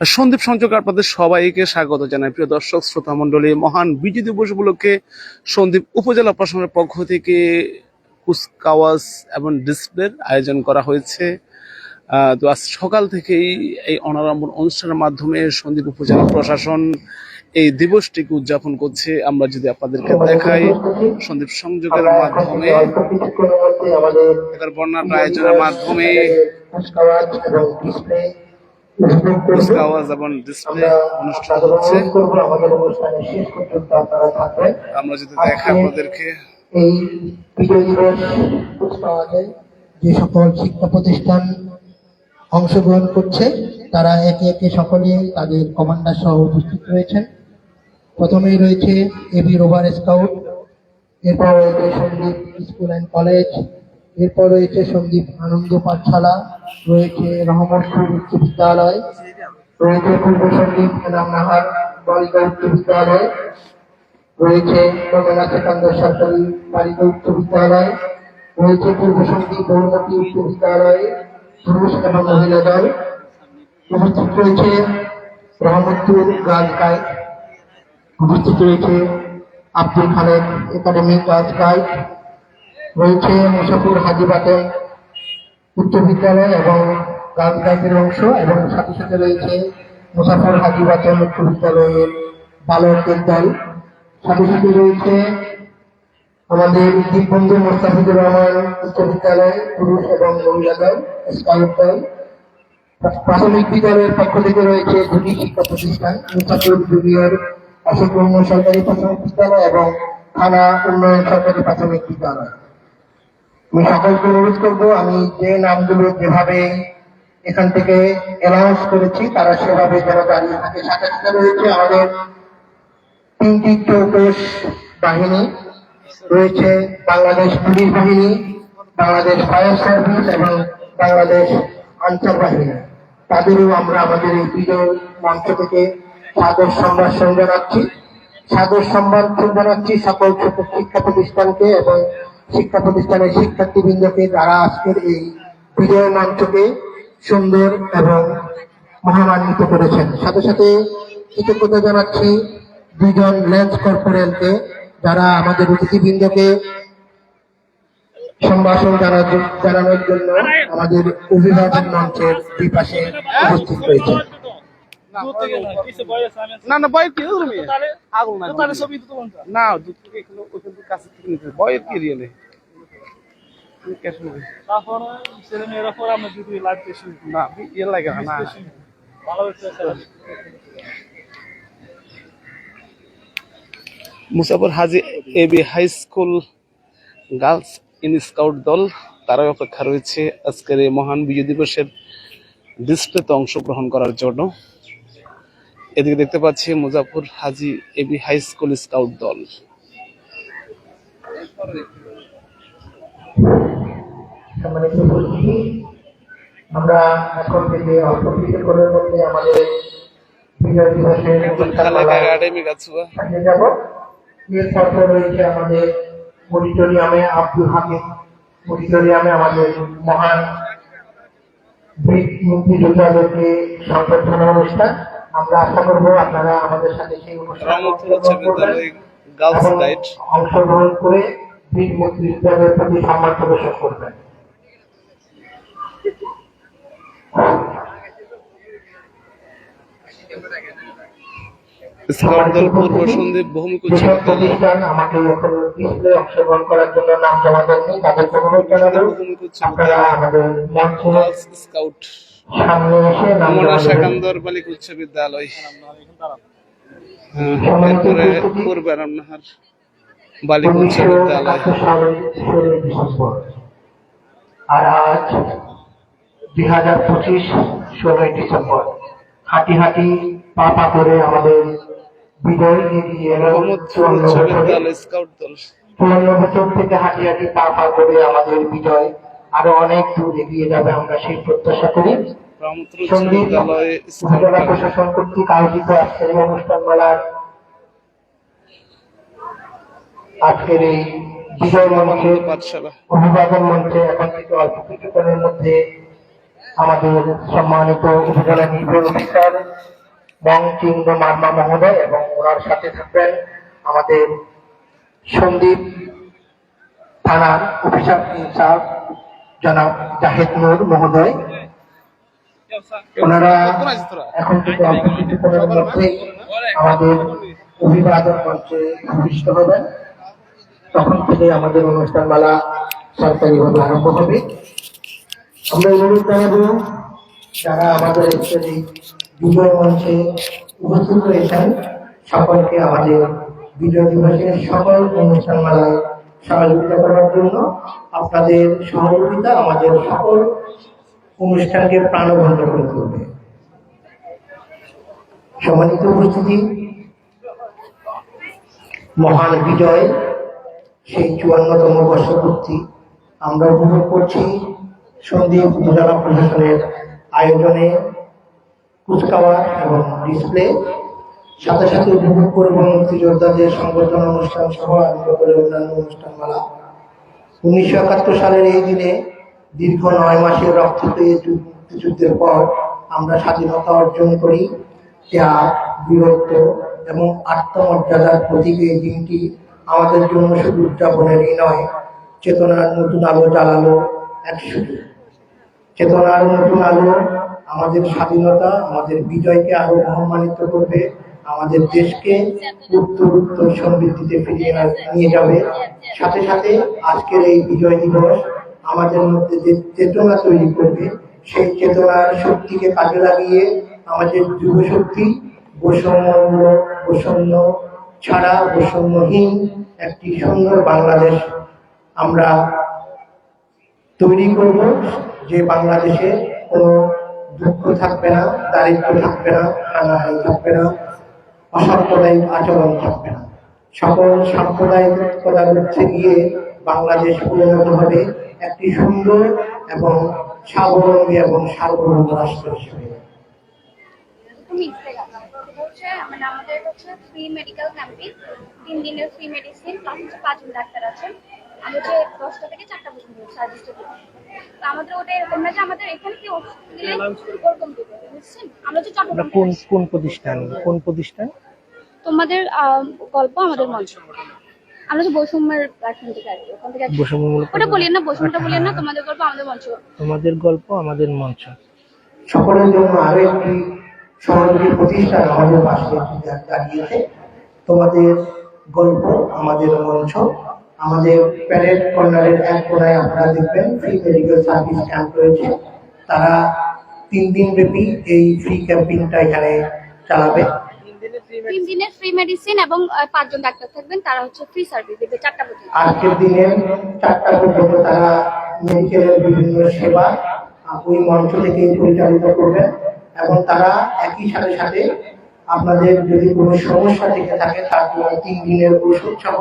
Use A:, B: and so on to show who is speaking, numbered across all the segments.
A: সন্দীপ সংযোগ আপনাদের সবাইকে স্বাগত জানাই। প্রিয় দর্শক শ্রোতা মণ্ডলী মহান বিজয় দিবস উপলক্ষে সন্দীপ উপজেলা প্রশাসনের পক্ষ থেকে কুচকাওয়াজ এবং ডিসপ্লের আয়োজন করা হয়েছে। তো আজ সকাল থেকেই এই অনারম্বর অনুষ্ঠানের মাধ্যমে সন্দীপ উপজেলা প্রশাসন এই দিবসটিকে উদযাপন করছে। আমরা যদি আপনাদেরকে দেখাই সন্দীপ সংযোগের মাধ্যমে বন্যার আয়োজনের মাধ্যমে
B: কুচকাওয়াজ এবং ডিসপ্লে
A: এবং ডিসপ্লে অনুষ্ঠান হচ্ছে। আমরা যদি দেখাই আপনাদেরকে।
B: এই বিজয় দিবস কুচকাওয়াজে যে সকল শিক্ষা প্রতিষ্ঠান অংশগ্রহণ করছে তারা একে একে সকলে তাদের কমান্ডার সহ উপস্থিত রয়েছেন। প্রথমেই রয়েছে এবি রোভার স্কাউট এরপর রয়েছে সন্দীপ স্কুল অ্যান্ড কলেজ এরপর রয়েছে সন্দীপ আনন্দ পাঠশালা, রয়েছে রহমতপুর উচ্চ বিদ্যালয়, রয়েছে পূর্ব সন্দীপ নামনাহার বালিকা উচ্চ বিদ্যালয়, রয়েছে কমলা সেকান্দর সরকারি বালিকা উচ্চ বিদ্যালয়, রয়েছে পূর্ব সন্দীপ বহুমতী উচ্চ বিদ্যালয়, পুরুষ এবং মহিলা দল, উপস্থিত রয়েছে রহমতপুর গার্লস উপস্থিত রয়েছে আব্দুল খালেক একাডেমি গার্লস রয়েছে মুসাফুর হাজি বাটেল উচ্চ বিদ্যালয় এবং গার্লস অংশ এবং সাথে সাথে রয়েছে মুসাফর হাজি বাটেল উচ্চ বিদ্যালয়ের বালকের দল। সাথে সাথে রয়েছে আমাদের দীপবন্ধু মোস্তাফিজুর রহমান উচ্চ বিদ্যালয়, পুরুষ এবং মহিলা দল, স্কাউট দল। প্রাথমিক বিদ্যালয়ের পক্ষ থেকে রয়েছে দুটি শিক্ষা প্রতিষ্ঠান, মুসাফুর জুনিয়র অশোক সরকারি প্রাথমিক বিদ্যালয় এবং থানা উন্নয়ন সরকারি প্রাথমিক বিদ্যালয়। আমি সকলকে অনুরোধ করব, আমি যে নামগুলো যেভাবে এখান থেকে অ্যানাউন্স করেছি, তারা সেভাবে যেন দাঁড়িয়ে থাকে রয়েছে। আমাদের তিনটি চৌকস বাহিনী রয়েছে, বাংলাদেশ পুলিশ বাহিনী, বাংলাদেশ ফায়ার সার্ভিস এবং বাংলাদেশ আনসার বাহিনী। তাদেরও আমরা আমাদের এই বিজয় মঞ্চ থেকে সাদর সম্ভাষণ জানাচ্ছি সাদর সম্ভাষণ জানাচ্ছি সকল শিক্ষা প্রতিষ্ঠানকে এবং শিক্ষা প্রতিষ্ঠানের শিক্ষার্থীবৃন্দকে যারা আজকের এই বিজয় মঞ্চকে সুন্দর এবং মহামান্বিত করেছেন। সাথে সাথে কৃতজ্ঞতা জানাচ্ছি দুজন ল্যান্স কর্পোরেলকে যারা আমাদের অতিথিবৃন্দকে সম্ভাষণ জানা- জানানোর জন্য আমাদের অভিভাবক মঞ্চের দুই পাশে উপস্থিত রয়েছে
A: না না বয়ের কি? তুমি আগুন না না এখানে ওখান কাছে নিতে। বয়ের কি রিয়েলে না ইয়ে লাগে না। Musafar Haji AB high school girls in scout দল তারাই অপেক্ষা রয়েছে আজকের এই মহান বিজয় দিবসের ডিসপ্লেতে অংশগ্রহণ করার জন্য। এদিকে দেখতে পাচ্ছি Muzaffar Haji AB high school scout দল।
B: সম্মানিত উপস্থিতি আমরা এখন থেকে অল্প কিছুক্ষণের মধ্যে আমাদের বিজয় দিবসের
A: খালেক একাডেমি গাছুয়া
B: সাজিয়ে যাব। এর রয়েছে আমাদের অডিটোরিয়ামে আব্দুল হাকিম। অডিটোরিয়ামে আমাদের মহান বীর মুক্তিযোদ্ধাদেরকে সংবর্ধনা অনুষ্ঠান। আমরা আশা করব আপনারা আমাদের সাথে সেই অনুষ্ঠানে অংশগ্রহণ করে বীর মুক্তিযোদ্ধাদের প্রতি সম্মান প্রদর্শন করবেন।
A: স্কাউট দল পূর্ব সন্দীপ বহুমুখী উচ্চ বিদ্যালয়
B: প্রতিষ্ঠান আমাকে এখন ডিসপ্লে অংশগ্রহণ করার জন্য নাম জমা দেননি তাদের অনুরোধ জানাব আপনারা আমাদের
A: স্কাউট
B: সামনে এসে নাম জমা দেবেন।
A: শাকান্দর বালিকা উচ্চ বিদ্যালয়। হ্যাঁ, এরপরে পূর্বে রামনাহার
B: উনিশশো ষোলোই ডিসেম্বর। আর আজ দুই হাজার পঁচিশ ষোলোই ডিসেম্বর। হাঁটি হাঁটি পা পা করে আমাদের বিজয় এগিয়ে এলো চুয়ান্ন
A: উচ্চ
B: বছরে। চুয়ান্ন থেকে হাঁটি হাঁটি পা পা করে আমাদের বিজয় আরও অনেক দূর এগিয়ে যাবে আমরা সেই প্রত্যাশা করি। সন্দীপ উপজেলা প্রশাসন কর্তৃক আয়োজিত আজকের অনুষ্ঠান মেলার আজকের এই বিজয় মঞ্চে, অভিবাদন মঞ্চে এখন অল্প কিছুক্ষণের মধ্যে আমাদের সম্মানিত উপজেলা নির্বাহী অফিসার বংচিন্দ মার্মা মহোদয় এবং ওনার সাথে থাকবেন আমাদের সন্দীপ থানার অফিসার ইনচার্জ জনাব জাহেদ নূর মহোদয়। ওনারা এখন থেকে অল্প কিছুক্ষণের মধ্যেই আমাদের অভিবাদন মঞ্চে ভূমিষ্ঠ হবেন। তখন থেকে আমাদের অনুষ্ঠান মেলা সরকারিভাবে আরম্ভ হবে। আমরা অনুরোধ জানাব, যারা আমাদের এই বিজয় মঞ্চে উপস্থিত হয়েছেন সকলকে আমাদের বিজয় দিবসের সকল অনুষ্ঠান মেলায় সহযোগিতা করার জন্য আপনাদের সহযোগিতা আমাদের সকল অনুষ্ঠানকে প্রাণবন্ত করে তুলবে। সম্মানিত উপস্থিতি, মহান বিজয় সেই চুয়ান্নতম বর্ষপূর্তি। আমরা উপভোগ করছি সন্দীপ উপজেলা প্রশাসনের আয়োজনে কুচকাওয়াজ এবং ডিসপ্লে। সাথে সাথে উপভোগ করব মুক্তিযোদ্ধাদের সংবর্ধনা অনুষ্ঠান সহ করে অন্যান্য অনুষ্ঠানমালা। উনিশশো একাত্তর সালের এই দিনে দীর্ঘ নয় মাসের রক্তপেয়ে মুক্তিযুদ্ধের পর আমরা স্বাধীনতা অর্জন করি। ত্যাগ, বীরত্ব এবং আত্মমর্যাদার প্রতীক এই দিনটি আমাদের জন্য শুধু উদযাপনেরই নয়, চেতনার নতুন আলো জ্বালালো এক শুধু। চেতনার নতুন আলো আমাদের স্বাধীনতা, আমাদের বিজয়কে আরও সম্মানিত করবে, আমাদের দেশকে উত্তর উত্তর সমৃদ্ধিতে ফিরিয়ে নিয়ে যাবে। সাথে সাথে আজকের এই বিজয় দিবস আমাদের মধ্যে যে চেতনা তৈরি করবে, সেই চেতনার শক্তিকে কাজে লাগিয়ে আমাদের যুব শক্তি বৈষম্য বৈষম্য ছাড়া বৈষম্যহীন একটি সুন্দর বাংলাদেশ আমরা তৈরি করব, যে বাংলাদেশে কোনো দুঃখ থাকবে না, দারিদ্র থাকবে না হানাহানি থাকবে না, অসাম্প্রদায়িক আচরণ থাকবে না। সকল সাম্প্রদায়িকতার উঠে গিয়ে বাংলাদেশ পরিণত হবে একটি সুন্দর এবং স্বাবলম্বী এবং সার্বভৌম রাষ্ট্র হিসেবে।
C: মানে আমাদের হচ্ছে ফ্রি মেডিকেল ক্যাম্পেইন তিন দিনের ফ্রি মেডিসিন প্লাস হচ্ছে পাঁচজন ডাক্তার আছেন। আমরা হচ্ছে দশটা থেকে চারটা পর্যন্ত সার্ভিসটা দিই তো আমাদের ওটা এরকম না যে আমাদের এখানে কি ওষুধ দিলে ওরকম দিবে বুঝছেন? আমরা
D: আমরা
C: চট্টগ্রাম
D: কোন কোন প্রতিষ্ঠান? কোন প্রতিষ্ঠান?
C: তোমাদের আহ, গল্প আমাদের মঞ্চ। আমরা যে বৈষম্যের প্ল্যাটফর্ম থেকে আসি ওখান থেকে
D: বৈষম্যমূলক
C: ওটা বলিয়েন না বৈষম্যটা বলিয়েন না তোমাদের গল্প আমাদের মঞ্চ।
D: তোমাদের গল্প আমাদের মঞ্চ।
B: সকলের জন্য আরও সহযোগী প্রতিষ্ঠান আমাদের পাশে দাঁড়িয়েছে তোমাদের গল্প আমাদের মঞ্চ আমাদের প্যারেড কর্নারের এক কোনায় আপনারা দেখবেন ফ্রি মেডিকেল সার্ভিস ক্যাম্প রয়েছে। তারা তিন দিন ব্যাপী এই ফ্রি ক্যাম্পিংটা এখানে চালাবে।
C: তিন দিনের ফ্রি মেডিসিন এবং পাঁচজন ডাক্তার থাকবেন তারা হচ্ছে ফ্রি সার্ভিস দেবে চারটা পর্যন্ত।
B: আজকের দিনে চারটা পর্যন্ত তারা মেডিকেলের বিভিন্ন সেবা ওই মঞ্চ থেকে পরিচালিত করবেন। এবং তারা একই সাথে সাথে আপনাদের যদি কোনো সমস্যা থেকে থাকে, তার জন্য তিন দিনের ওষুধ সহ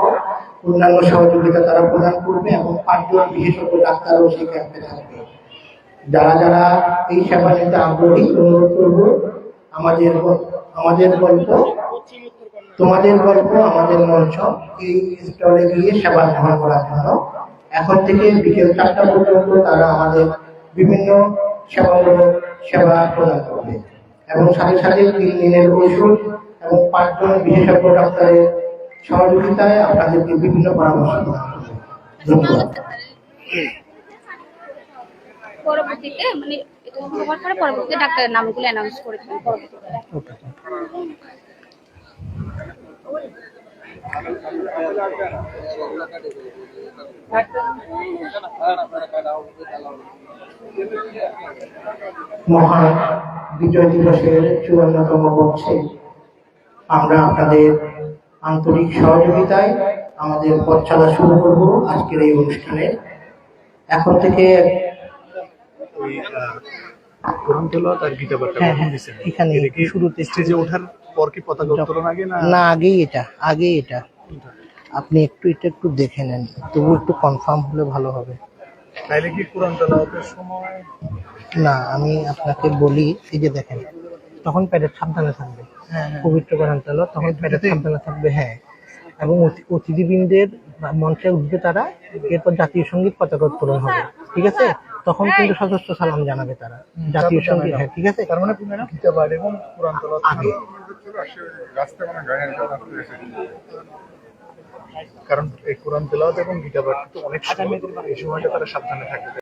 B: অন্যান্য সহযোগিতা তারা প্রদান করবে এবং পাঁচজন বিশেষজ্ঞ ডাক্তারও সেই ক্যাম্পে থাকবে। যারা যারা এই সেবা নিতে আগ্রহী, অনুরোধ করব, আমাদের আমাদের গল্প, তোমাদের গল্প, আমাদের মঞ্চ, এই স্টলে গিয়ে সেবা গ্রহণ করার জন্য। এখন থেকে বিকেল চারটা পর্যন্ত তারা আমাদের বিভিন্ন সেবামূলক সেবা প্রদান করবে। এবং সাথে সাথে তিন দিনের ওষুধ এবং পাঁচজন বিশেষজ্ঞ ডাক্তারের সহযোগিতায় আপনাদেরকে বিভিন্ন পরামর্শ প্রদান করবে ধন্যবাদ।
C: পরবর্তীতে মানে এটা হওয়ার পরে পরবর্তীতে ডাক্তারের নামগুলো অ্যানাউন্স করে দেবেন পরবর্তীতে।
D: ওকে
B: মহান বিজয় দিবসের চুয়ান্নতম বর্ষে আমরা আপনাদের আন্তরিক সহযোগিতায় আমাদের পথ চলা শুরু করব আজকের এই অনুষ্ঠানে। এখন থেকে
D: হ্যাঁ হ্যাঁ এখানে শুরুতে
A: স্টেজে ওঠার পর কি পতাকা উত্তোলন আগে না?
D: না আগেই এটা আগেই এটা। আপনি একটু এটা একটু দেখে নেন তবু একটু কনফার্ম হলে ভালো হবে।
A: তাইলে কি কোরআন তেলাওয়াতের সময়?
D: না আমি আপনাকে বলি এই যে দেখেন তখন প্যাডের সাবধানে থাকবে। পবিত্র করান তেল তখন প্যাডের সাবধানে থাকবে হ্যাঁ। এবং অতি- অতিথিবৃন্দের মঞ্চে উঠবে তারা এরপর জাতীয় সংগীত পতাকা উত্তোলন হবে ঠিক আছে? তখন কিন্তু সশস্ত্র সালাম জানাবে তারা জাতীয় সংগীত হ্যাঁ ঠিক আছে?
E: তার মানে গীতা পাঠ এবং কোরআন তেলাওয়াত
D: আগে।
E: কারণ এই কোরআন তেলাওয়াত এবং গীতা পাঠ কিন্তু অনেক সময় এই সময়টা তারা সাবধানে থাকে